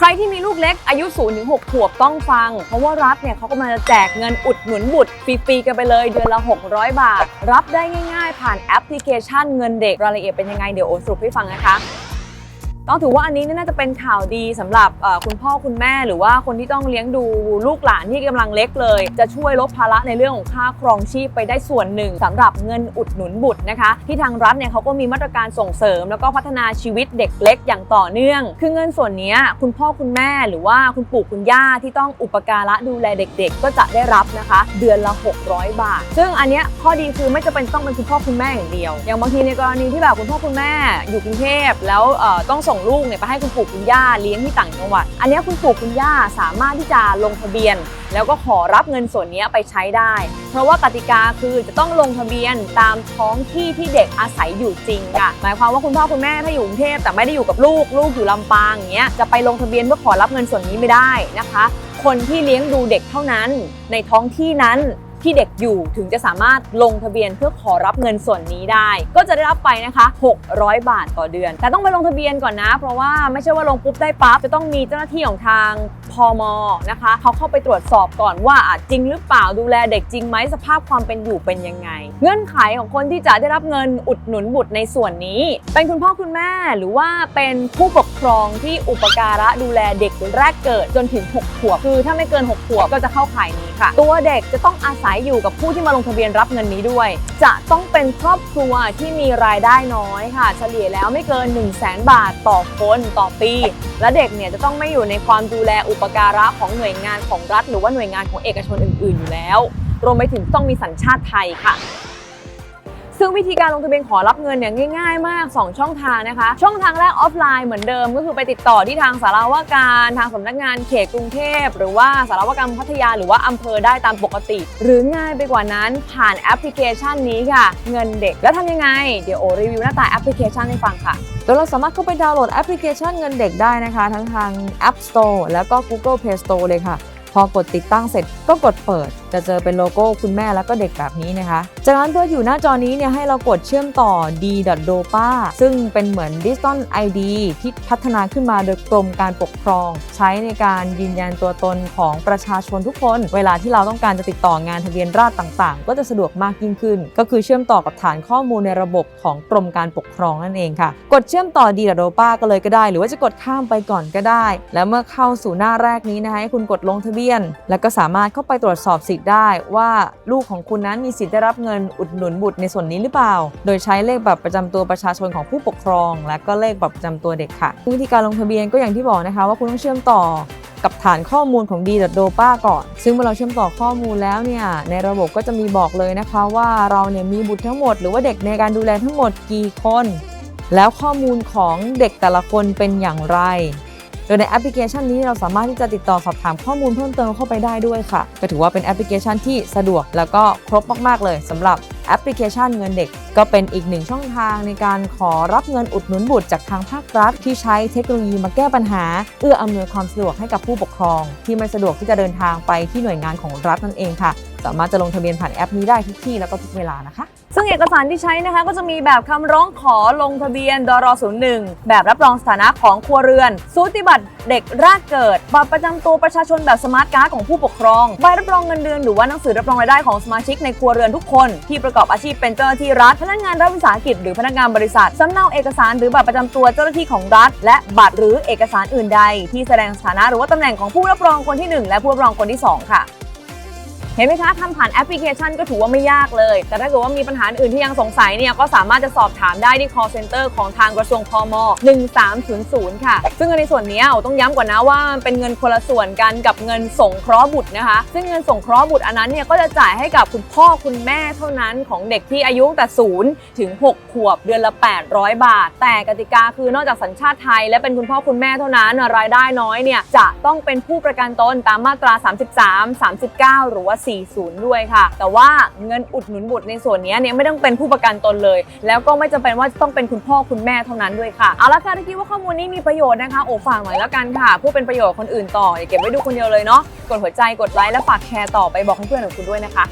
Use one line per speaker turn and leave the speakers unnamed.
ใครที่มีลูกเล็กอายุ0ถึง6ขวบต้องฟัง เพราะว่ารัฐเนี่ยเขากำลังจะแจกเงินอุดหนุนบุตรฟรีๆกันไปเลยเดือนละ 600 บาท รับได้ง่ายๆ ผ่านแอปพลิเคชันเงินเด็กรายละเอียดเป็นยังไงเดี๋ยวโอสรุปให้ฟังนะคะ ต้องถือว่าอันนี้น่าจะเป็นข่าวดีสำหรับคุณพ่อคุณแม่ หรือว่าคนที่ต้องเลี้ยงดูลูกหลานที่กำลังเล็กเลย จะช่วยลดภาระในเรื่องของค่าครองชีพไปได้ส่วนหนึ่งสำหรับเงินอุดหนุนบุตรนะคะ ที่ทางรัฐเนี่ยเขาก็มีมาตรการส่งเสริม แล้วก็พัฒนาชีวิตเด็กเล็กอย่างต่อเนื่อง คือเงินส่วนนี้คุณพ่อคุณแม่หรือว่าคุณปู่คุณย่าที่ต้องอุปการะดูแลเด็ก ๆ ก็จะได้รับนะคะ เดือนละ 600 บาท ซึ่งอันเนี้ยข้อดีคือไม่จำเป็นต้องเป็นคุณพ่อคุณแม่อย่างเดียว อย่างบางทีในกรณีที่แบบคุณพ่อคุณแม่อยู่กรุงเทพแล้วต้องส่งลูกเนี่ยไปให้คุณปู่คุณย่าเลี้ยงที่ต่างจังหวัด อันนี้คุณปู่คุณย่าสามารถที่จะลงทะเบียน แล้วก็ขอรับเงินส่วนนี้ไปใช้ได้ เพราะว่ากติกาคือจะต้องลงทะเบียนตามท้องที่ที่เด็กอาศัยอยู่จริงค่ะหมายความว่าคุณพ่อคุณแม่ถ้าอยู่กรุงเทพแต่ไม่ได้อยู่กับลูกลูกอยู่ลำปางอย่างเงี้ยจะไปลงทะเบียนเพื่อขอรับเงินส่วนนี้ไม่ได้นะคะ คนที่เลี้ยงดูเด็กเท่านั้น ในท้องที่นั้น ที่เด็กอยู่ถึงจะสามารถลงทะเบียนเพื่อขอรับเงินส่วนนี้ได้ ก็จะได้รับไปนะคะ 600 บาทต่อเดือน แต่ต้องไปลงทะเบียนก่อนนะ เพราะว่าไม่ใช่ว่าลงปุ๊บได้ปั๊บจะต้องมีเจ้าหน้าที่ของทางพมนะคะเขาเข้าไปตรวจสอบก่อนว่าอะจริงหรือเปล่าดูแลเด็กจริงไหมสภาพความเป็นอยู่เป็นยังไง เงื่อนไขของคนที่จะได้รับเงินอุดหนุนบุตรในส่วนนี้ เป็นคุณพ่อคุณแม่หรือว่าเป็นผู้ปกครองที่อุปการะดูแลเด็กแรกเกิดจนถึง 6 ขวบ คือถ้าไม่เกิน 6 ขวบก็จะเข้าข่ายนี้ค่ะ ตัวเด็กจะต้องอาศัยอยู่กับผู้ที่มาลงทะเบียนรับเงินนี้ด้วย จะต้องเป็นครอบครัวที่มีรายได้น้อยค่ะ เฉลี่ยแล้วไม่เกิน 1 0 0 0 0แบาทต่อคนต่อปี และเด็กเนี่ยจะต้องไม่อยู่ในความดูแลอุปการะของหน่วยงานของรัฐ หรือว่าหน่วยงานของเอกชนอื่น ๆ อยู่แล้ว รวมไปถึงต้องมีสัญชาติไทยค่ะ ซึ่งวิธีการลงทะเบียนขอรับเงินเนี่ยง่ายๆมาก 2 ช่องทางนะคะ ช่องทางแรกออฟไลน์เหมือนเดิม ก็คือไปติดต่อที่ทางสารวาการทางสำนักงานเขตกรุงเทพ หรือว่าสารวการพัทยาหรือว่าอำเภอได้ตามปกติ หรือง่ายไปกว่านั้นผ่านแอปพลิเคชันนี้ค่ะ เงินเด็กแล้วทำยังไง เดี๋ยวโอรีวิวหน้าตาแอปพลิเคชันให้ฟังค่ะ
โดยเราสามารถเข้าไปดาวน์โหลดแอปพลิเคชันเงินเด็กได้นะคะ ทั้งทาง App Store แล้วก็ Google Play Store เลยค่ะ พอกดติดตั้งเสร็จก็กดเปิดจะเจอเป็นโลโก้คุณแม่แล้วก็เด็กแบบนี้นะคะ จากนั้นเพื่ออยู่หน้าจอนี้เนี่ยให้เรากดเชื่อมต่อ d.dopa ซึ่งเป็นเหมือน Digital ID ที่พัฒนาขึ้นมาโดยกรมการปกครอง ใช้ในการยืนยันตัวตนของประชาชนทุกคน เวลาที่เราต้องการจะติดต่องานทะเบียนราษฎรต่างๆ ก็จะสะดวกมากยิ่งขึ้น ก็คือเชื่อมต่อกับฐานข้อมูลในระบบของกรมการปกครองนั่นเองค่ะ กดเชื่อมต่อ d.dopa ก็เลยก็ได้ หรือว่าจะกดข้ามไปก่อนก็ได้ แล้วเมื่อเข้าสู่หน้าแรกนี้นะคะให้คุณกดลงทะเบียน แล้วก็สามารถเข้าไปตรวจสอบสิทธิ์ได้ว่าลูกของคุณนั้นมีสิทธิ์ได้รับเงินอุดหนุนบุตรในส่วนนี้หรือเปล่า โดยใช้เลขบัตรประจำตัวประชาชนของผู้ปกครอง และก็เลขบัตรประจำตัวเด็กค่ะ วิธีการลงทะเบียนก็อย่างที่บอกนะคะ ว่าคุณต้องเชื่อมต่อกับฐานข้อมูลของ d.dopa ก่อน ซึ่งเมื่อเราเชื่อมต่อข้อมูลแล้วเนี่ย ในระบบก็จะมีบอกเลยนะคะว่าเราเนี่ยมีบุตรทั้งหมด หรือว่าเด็กในการดูแลทั้งหมดกี่คน แล้วข้อมูลของเด็กแต่ละคนเป็นอย่างไร โดยในแอปพลิเคชันนี้เราสามารถที่จะติดต่อสอบถามข้อมูลเพิ่มเติมเข้าไปได้ด้วยค่ะ ก็ถือว่าเป็นแอปพลิเคชันที่สะดวกแล้วก็ครบมากๆเลยสำหรับแอปพลิเคชันเงินเด็ก ก็เป็นอีกหนึ่งช่องทางในการขอรับเงินอุดหนุนบุตรจากทางภาครัฐ ที่ใช้เทคโนโลยีมาแก้ปัญหา เอื้ออำนวยความสะดวกให้กับผู้ปกครอง ที่ไม่สะดวกที่จะเดินทางไปที่หน่วยงานของรัฐนั่นเองค่ะ สามารถจะลงทะเบียนผ่านแอปนี้ได้ทุกที่แล้วก็ทุกเวลานะคะ
ซึ่งเอกสารที่ใช้นะคะก็จะมีแบบคำร้องขอลงทะเบียนดร01แบบรับรองสถานะของครัวเรือนสูติบัตรเด็กแรกเกิด บัตรประจำตัวประชาชนแบบสมาร์ทการ์ดของผู้ปกครอง ใบรับรองเงินเดือนหรือว่าหนังสือรับรองรายได้ของสมาชิกในครัวเรือนทุกคน ที่ประกอบอาชีพเป็นเจ้าหน้าที่รัฐ พนักงานรัฐวิสาหกิจหรือพนักงานบริษัทสำเนาเอกสารหรือบัตรประจำตัวเจ้าหน้าที่ของรัฐ และบัตรหรือเอกสารอื่นใด ที่แสดงสถานะหรือว่าตำแหน่งของผู้รับรองคนที่หนึ่งและผู้รับรองคนที่สองค่ะ เห็นไหมคะทำผ่านแอปพลิเคชันก็ถือว่าไม่ยากเลย แต่ถ้าเกิดว่ามีปัญหาอื่นที่ยังสงสัยเนี่ยก็สามารถจะสอบถามได้ที่ call center ของทางกระทรวงพม 1300 ค่ะ ซึ่งในส่วนนี้ต้องย้ำก่อนนะว่าเป็นเงินคนละส่วนกันกับเงินสงเคราะห์บุตรนะคะ ซึ่งเงินสงเคราะห์บุตรอันนั้นเนี่ยก็จะจ่ายให้กับคุณพ่อคุณแม่เท่านั้นของเด็กที่อายุตั้งแต่ศูนย์ถึง 6 ขวบเดือนละ 800 บาท แต่กติกาคือนอกจากสัญชาติไทย และเป็นคุณพ่อคุณแม่เท่านั้นรายได้น้อยเนี่ยจะต้องเป็นผู้ประกันตนตามมาตรา 33 39 หรือว่า40 ด้วยค่ะ แต่ว่าเงินอุดหนุนบุตรในส่วนนี้เนี่ยไม่ต้องเป็นผู้ประกันตนเลย แล้วก็ไม่จำเป็นว่าจะต้องเป็นคุณพ่อคุณแม่เท่านั้นด้วยค่ะ เอาละค่ะถ้าคิดว่าข้อมูลนี้มีประโยชน์นะคะ โอ้ฝากหน่อยแล้วกันค่ะเพื่อเป็นประโยชน์กับคนอื่นต่ออย่าเก็บไว้ดูคนเดียวเลยเนาะ กดหัวใจ กดไลค์ และฝากแชร์ต่อไปบอกเพื่อนๆของคุณด้วยนะคะ